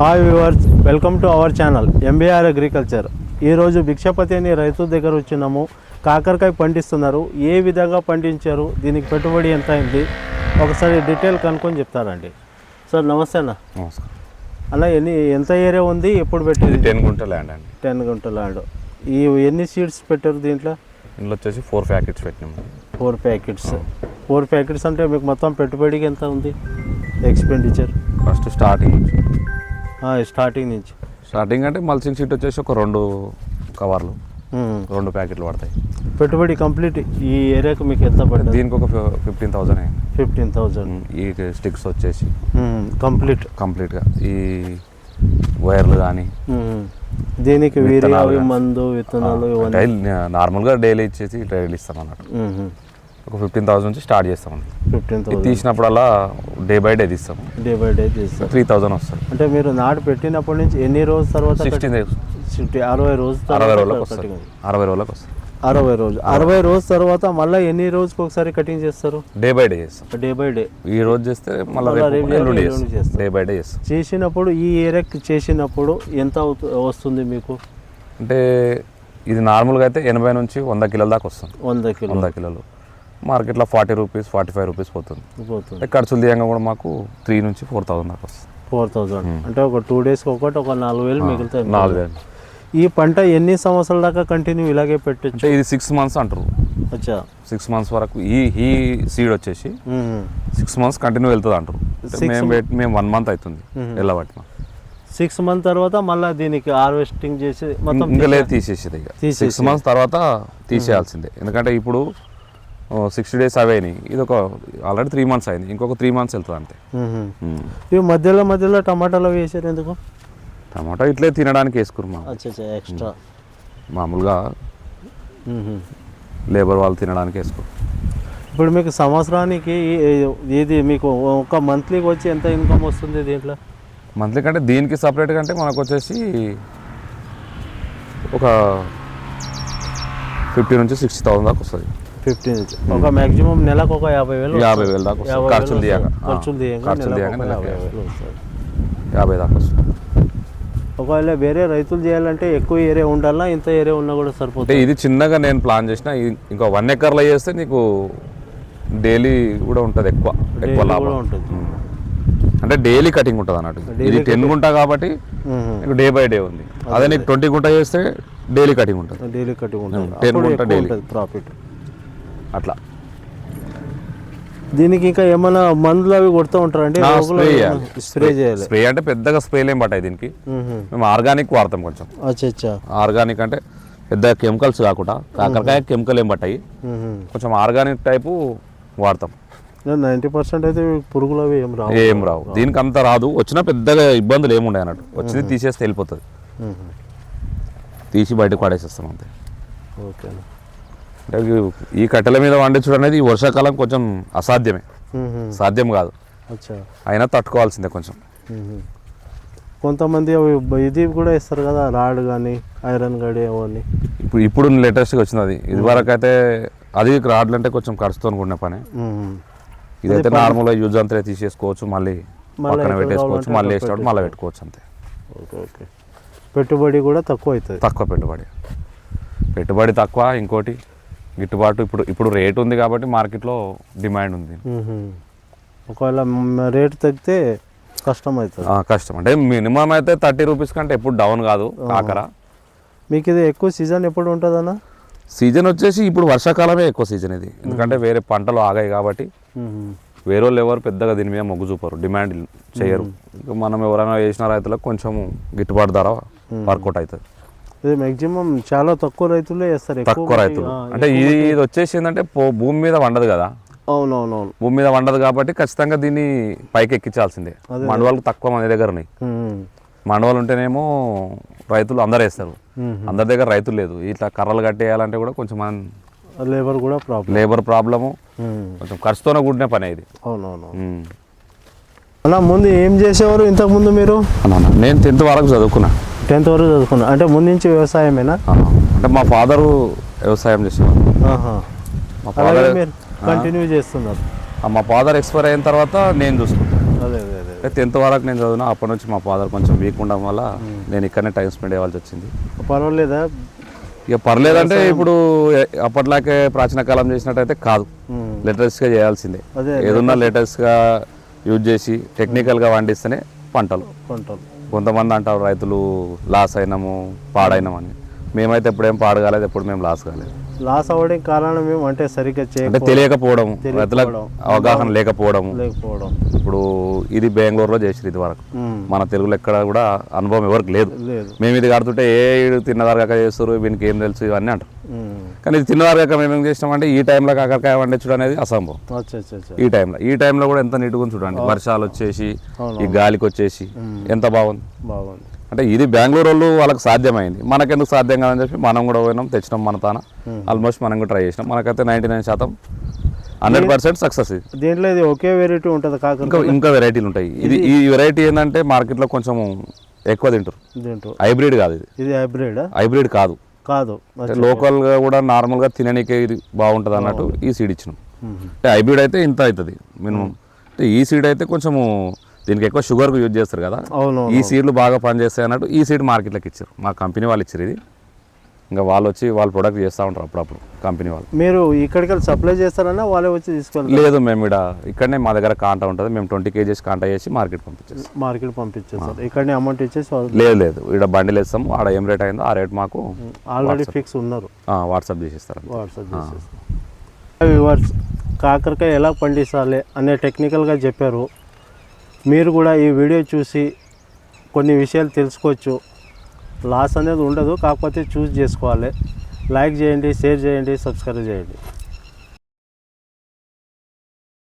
Hi viewers welcome to our channel MBR agriculture ఈరోజు భిక్షపతి అనే రైతు దగ్గర వచ్చినాము. కాకరకాయ పండిస్తున్నారు. ఏ విధంగా పండించారు? దీనికి పెట్టుబడి ఎంత అయింది? ఒకసారి డీటెయిల్ కనుక్కొని చెప్తారండి. సార్ నమస్తే అన్న. నమస్కారం. అన్న ఎన్ని ఎంత ఏరియా ఉంది? ఎప్పుడు పెట్టింది టెన్ గుంట ల్యాండ్ అండి. టెన్ గుంటల ల్యాండ్ ఈ ఎన్ని సీడ్స్ పెట్టారు దీంట్లో? ఇందులో వచ్చేసి ఫోర్ ప్యాకెట్స్ పెట్టినాము. ఫోర్ ప్యాకెట్స్ ఫోర్ ప్యాకెట్స్ అంటే మీకు మొత్తం పెట్టుబడికి ఎంత ఉంది? ఎక్స్పెండిచర్ ఫస్ట్ స్టార్టింగ్ నుంచి. స్టార్టింగ్ నుంచి. స్టార్టింగ్ అంటే మల్చింగ్ షీట్ వచ్చేసి ఒక రెండు కవర్లు. మ్మ్. రెండు ప్యాకెట్లు పడతాయి. పెట్టుబడి కంప్లీట్ ఈ ఏరియాకి మీకు ఎంత పడుతుంది దీనికి ఒక ఫిఫ్టీన్ అయింది. ఫిఫ్టీన్ థౌజండ్ ఈ స్టిక్స్ వచ్చేసి. కంప్లీట్. కంప్లీట్గా. ఈ వైర్లు కానీ దీనికి. మందు విత్తనాలు నార్మల్గా డైలీ ఇచ్చేసి డైలీ ఇస్తాం అన్నట్టు ఒక ఫిఫ్టీన్ థౌసండ్ నుంచి స్టార్ట్ చేస్తామండి ఫిఫ్టీన్ ఇది థౌసండ్ తీసినప్పుడల్లా డే బై డే తీస్తాము డే బై డే తీస్తారు. త్రీ థౌసండ్ వస్తుంది. అంటే మీరు నాటు పెట్టినప్పటి నుంచి ఎన్ని రోజుల తర్వాత సిక్స్టీన్ డేస్ ఫిఫ్టీ అరవై రోజుల అరవై రోజులకు వస్తుంది. అరవై రోజులకు వస్తుంది. అరవై రోజు అరవై రోజు తర్వాత మళ్ళీ ఎన్ని రోజుకి ఒకసారి కటింగ్ చేస్తారు? డే బై డే చేస్తాం. డే బై డే ఈ రోజు చేస్తే మళ్ళీ చేస్తాం. చేస్తాం. డే బై డే చేస్తాం. చేసినప్పుడు ఈ ఏరియాకి చేసినప్పుడు ఎంత వస్తుంది మీకు? అంటే ఇది నార్మల్గా అయితే ఎనభై నుంచి వంద కిలోల దాకా వస్తుంది. వంద కిలో వంద కిలోలు. మార్కెట్లో forty rupees forty five rupees పోతుంది. ఖర్చులు తీయంగా కూడా మాకు త్రీ నుంచి ఫోర్ థౌసండ్ దాకా వస్తుంది. ఫోర్ థౌజండ్ అంటే ఒక టూ డేస్కి ఒకటి ఒక నాలుగు వేలు మిగులుతాయి నాలుగు వేలు. ఈ పంట ఎన్ని సంవత్సరాల దాకా కంటిన్యూ ఇలాగే పెట్టచ్చు? ఇది సిక్స్ మంత్స్ అంటారు. అచ్చా. సిక్స్ మంత్స్ వరకు ఈ ఈ సీడ్ వచ్చేసి సిక్స్ మంత్స్ కంటిన్యూ వెళ్తుంది అంటారు. మేము మేము వన్ మంత్ అవుతుంది వెళ్ళబట్టిన సిక్స్ మంత్ తర్వాత మళ్ళీ దీనికి హార్వెస్టింగ్ చేసి మొత్తం ఇంకా లేదు తీసేసేది ఇక. సిక్స్ మంత్స్ తర్వాత తీసేయాల్సిందే. ఎందుకంటే ఇప్పుడు సిక్స్టీ డేస్ అవైనాయి ఇది ఒక ఆల్రెడీ త్రీ మంత్స్ అయింది. ఇంకొక త్రీ మంత్స్ వెళ్తుంది అంతే. ఇవి మధ్యలో మధ్యలో టమాటాలు వేసారు ఎందుకు? టమాటా ఇట్లే తినడానికి వేసుకున్నాం ఎక్స్ట్రా. మామూలుగా లేబర్ వాళ్ళు తినడానికి వేసుకో ఇప్పుడు మీకు సంవత్సరానికి ఇది మీకు ఒక మంత్లీకి వచ్చి ఎంత ఇన్కమ్ వస్తుంది దీంట్లో? మంత్లీ కంటే దీనికి సపరేట్ కంటే మనకు వచ్చేసి ఒక ఫిఫ్టీ నుంచి సిక్స్టీ థౌసండ్ దాకా వస్తుంది. ఫిఫ్టీన్ ఒక మాక్సిమం నెలకు ఒక యాభై వేలు యాభై. వేలు దాకా వస్తుంది. ఖర్చులు తీయగా. ఖర్చులు ఆ. తీయగా ఖర్చులు నెలకు తీయగా ఒక నెలకు యాభై. వేలు వస్తుంది. యాభై దాకా వస్తుంది ఒకవేళ వేరే రైతులు చేయాలంటే ఎక్కువ ఏరియా ఉండాలా ఇంత ఏరియా ఉన్నా కూడా అంటే సరిపోతుంది ఇది చిన్నగా నేను ప్లాన్ చేసిన ఇది ఇంకా వన్ ఎకర్లో చేస్తే నీకు డైలీ కూడా ఉంటుంది ఎక్కువ ఎక్కువ Daily లాభం కూడా ఉంటుంది. మ్మ్. అంటే డైలీ కటింగ్ ఉంటుంది అన్నట్టు ఇది టెన్ గుంట కాబట్టి మ్మ్. నీకు డే బై డే ఉంది అదే నీకు ట్వంటీ గుంట చేస్తే డైలీ కటింగ్ ఉంటుంది డైలీ కట్టి ఉంటుంది టెన్ అప్పుడు గుంట ఎక్కువ daily. ఉంటుంది ప్రాఫిట్ అట్లా. దీనికి ఇంకా ఏమైనా మందులు అవి కొడుతూ ఉంటారండి? స్ప్రే చేయాలి. స్ప్రే స్ప్రే అంటే పెద్దగా స్ప్రేలు ఏం పట్టాయి దీనికి. మ్మ్. ఆర్గానిక్ వాడతాం కొంచెం. అచ్చా ఆర్గానిక్ అంటే పెద్ద కెమికల్స్ కాకుండా కాకరకాయ కెమికల్ ఏం పట్టాయి. కొంచెం ఆర్గానిక్ టైపు వాడతాం. నైంటీ పర్సెంట్ అయితే పురుగులు అవి ఏం రావు. ఏం రావు. దీనికి అంత రాదు. వచ్చినా పెద్దగా ఇబ్బందులు ఏముండే అన్నట్టు. వచ్చింది తీసేస్తే వెళ్ళిపోతుంది. తీసి బయటకు పడేసేస్తాం అంతే. ఓకే ఈ- ఈ కట్టెల మీద పండించడం అనేది ఈ వర్షాకాలం కొంచెం అసాధ్యమే. సాధ్యం కాదు. అయినా తట్టుకోవాల్సిందే కొంచెం. కొంతమంది ఇది కూడా ఇస్తారు కదా రాడ్ కానీ ఐరన్ గడి అవన్నీ. ఇప్పుడు ఇప్పుడు లేటెస్ట్గా వచ్చింది అది. ఇది వరకు అయితే అది రాడ్లు అంటే కొంచెం ఖర్చుతో కూడిన పని. ఇదైతే నార్మల్గా యూజ్ అంతా తీసేసుకోవచ్చు మళ్ళీ పక్కన పెట్టేసుకోవచ్చు మళ్ళీ వేసినప్పుడు మళ్ళీ పెట్టుకోవచ్చు అంతే. Okay okay. పెట్టుబడి కూడా తక్కువ అవుతుంది. తక్కువ పెట్టుబడి. పెట్టుబడి తక్కువ ఇంకోటి గిట్టుబాటు ఇప్పుడు ఇప్పుడు రేట్ ఉంది కాబట్టి మార్కెట్లో డిమాండ్ ఉంది. ఒకవేళ రేటు తగ్గితే కష్టం అవుతుంది కష్టం. అంటే మినిమం అయితే థర్టీ రూపీస్ కంటే ఎప్పుడు డౌన్ కాదు కాకర. మీకు ఇది ఎక్కువ సీజన్ ఎప్పుడు ఉంటుందన్న? సీజన్ వచ్చేసి ఇప్పుడు వర్షాకాలమే ఎక్కువ సీజన్ ఇది. ఎందుకంటే వేరే పంటలు ఆగాయి కాబట్టి. వేరే వాళ్ళు ఎవరు పెద్దగా దీని మీద మొగ్గు చూపరు డిమాండ్ చేయరు. ఇంకా మనం ఎవరైనా వేసిన రైతులకు కొంచెం గిట్టుబాటు ధర వర్కౌట్ అవుతుంది. ఇది మ్యాక్సిమం చాలా తక్కువ రైతులే వేస్తారు ఎక్కువ తక్కువ రైతులు. అంటే ఇది ఇది వచ్చేసి ఏంటంటే పో- భూమి మీద వండదు కదా? అవునవునవును. భూమి మీద వండదు కాబట్టి ఖచ్చితంగా దీన్ని పైకి ఎక్కించాల్సిందే. మండవాళ్ళకి తక్కువ మంది దగ్గర ఉన్నాయి. మండవాళ్ళు ఉంటేనేమో రైతులు అందరు వేస్తారు. అందరి దగ్గర రైతులు లేదు. ఇట్లా కర్రలు కట్టేయాలంటే కూడా కొంచెం మన లేబర్ కూడా ప్రాబ్లం లేబర్ ప్రాబ్లము. కొంచెం ఖర్చుతోనే కూడిన పని ఇది. అవునవును. అన్న ముందు ఏం చేసేవారు ఇంతకు ముందు మీరు నేను టెన్త్ వరకు చదువుకున్నా. టెన్త్ వరకు చదువుకున్నారు అంటే ముందు నుంచి వ్యవసాయమేనా? అంటే మా ఫాదరు వ్యవసాయం చేసేవారు. మా ఫాదర్ కంటిన్యూ చేస్తున్నారు. మా ఫాదర్ ఎక్స్పైర్ అయిన తర్వాత నేను చూసుకుంటాను అంటే టెన్త్ వరకు నేను చదివినా అప్పటి నుంచి మా ఫాదర్ కొంచెం వీక్ ఉండడం వల్ల నేను ఇక్కడనే టైం స్పెండ్ చేయవలసి వచ్చింది. పర్వాలేదా? ఇక పర్లేదంటే ఇప్పుడు అప్పట్లాగే ప్రాచీన కాలం చేసినట్టయితే కాదు. లేటెస్ట్గా చేయాల్సిందే. ఏదున్నా లేటెస్ట్గా యూజ్ చేసి టెక్నికల్గా పండిస్తేనే పంటలు. కొంటాం కొంతమంది అంటారు రైతులు లాస్ అయినాము పాడైనామని. మేమైతే ఎప్పుడేం పాడు కాలేదు ఎప్పుడు మేము లాస్ కాలేదు. లాస్ అవ్వడం కారణం ఏమంటే సరిగ్గా అంటే తెలియకపోవడం రైతులకు అవగాహన లేకపోవడం. లేకపోవడం. ఇప్పుడు ఇది బెంగళూరులో చేసిరు ఇది వరకు. మన తెలుగులో ఎక్కడ కూడా అనుభవం ఎవరికి లేదు. మేము ఇది కడుతుంటే ఏ ఈడు తిన్నదాకా చేస్తారు వీనికి ఏం తెలుసు ఇవన్నీ అంటారు. కానీ ఇది తిన్నదాకా మేము ఏం చేసినామంటే ఈ టైంలో కాకరకాయ వండించడం అనేది అసంభవం. ఈ టైంలో ఈ టైంలో కూడా ఎంత నీట్గా చూడండి. వర్షాలు వచ్చేసి. ఈ గాలికి వచ్చేసి ఎంత బాగుంది? బాగుంది. అంటే ఇది బెంగళూరు వాళ్ళు వాళ్ళకి సాధ్యమైంది. మనకెందుకు సాధ్యం కాదని చెప్పి మనం కూడా పోయినాం తెచ్చినాం మన తాన. ఆల్మోస్ట్ మనం కూడా ట్రై చేసినాం. మనకైతే నైంటీ నైన్ శాతం హండ్రెడ్ పర్సెంట్ సక్సెస్ ఇది. దీంట్లో ఇది ఒకే వెరైటీ ఉంటుంది కాక ఇంకా ఇంకా వెరైటీలు ఉంటాయి. ఇది ఈ వెరైటీ ఏంటంటే మార్కెట్లో కొంచెం ఎక్కువ తింటారు. హైబ్రిడ్ కాదు ఇది. ఇది హైబ్రిడ్ హైబ్రిడ్ కాదు. కాదు. అంటే లోకల్గా కూడా నార్మల్గా తిననీకే ఇది బాగుంటుంది అన్నట్టు ఈ సీడ్ ఇచ్చినాం. అంటే హైబ్రిడ్ అయితే ఇంత అవుతుంది మినిమం. అంటే ఈ సీడ్ అయితే కొంచెము దీనికి ఎక్కువ షుగర్కు యూజ్ చేస్తారు కదా. ఈ సీడ్లు బాగా పనిచేస్తాయి అన్నట్టు ఈ సీడ్ మార్కెట్లోకి ఇచ్చారు. మా కంపెనీ వాళ్ళు ఇచ్చారు ఇది. ఇంకా వాళ్ళు వచ్చి వాళ్ళు ప్రొడక్ట్ చేస్తూ ఉంటారు అప్పుడప్పుడు కంపెనీ వాళ్ళు. మీరు ఇక్కడికి వెళ్ళి సప్లై చేస్తారన్నా వాళ్ళే వచ్చి తీసుకెళ్తారు? లేదు మేము ఇక్కడ ఇక్కడనే మా దగ్గర కాంటా ఉంటుంది మేము ట్వంటీ కేజీస్ కాంటా చేసి మార్కెట్ పంపించేస్తాం. మార్కెట్ పంపించేస్తారు. ఇక్కడనే అమౌంట్ ఇచ్చేసి లేదు లేదు ఇక్కడ బండిలు వేస్తాము ఆడ ఏం రేట్ అయిందో ఆ రేట్ మాకు ఆల్రెడీ ఫిక్స్ ఉన్నారు. వాట్సాప్ చేసిస్తారు. వాట్సాప్ వివర్స్ కాకరకాయ ఎలా పండించాలి అనే టెక్నికల్గా చెప్పారు. మీరు కూడా ఈ వీడియో చూసి కొన్ని విషయాలు తెలుసుకోవచ్చు. లాస్ అనేది ఉండదు. కాకపోతే చూస్ చేసుకోవాలి. లైక్ చేయండి షేర్ చేయండి సబ్స్క్రైబ్ చేయండి.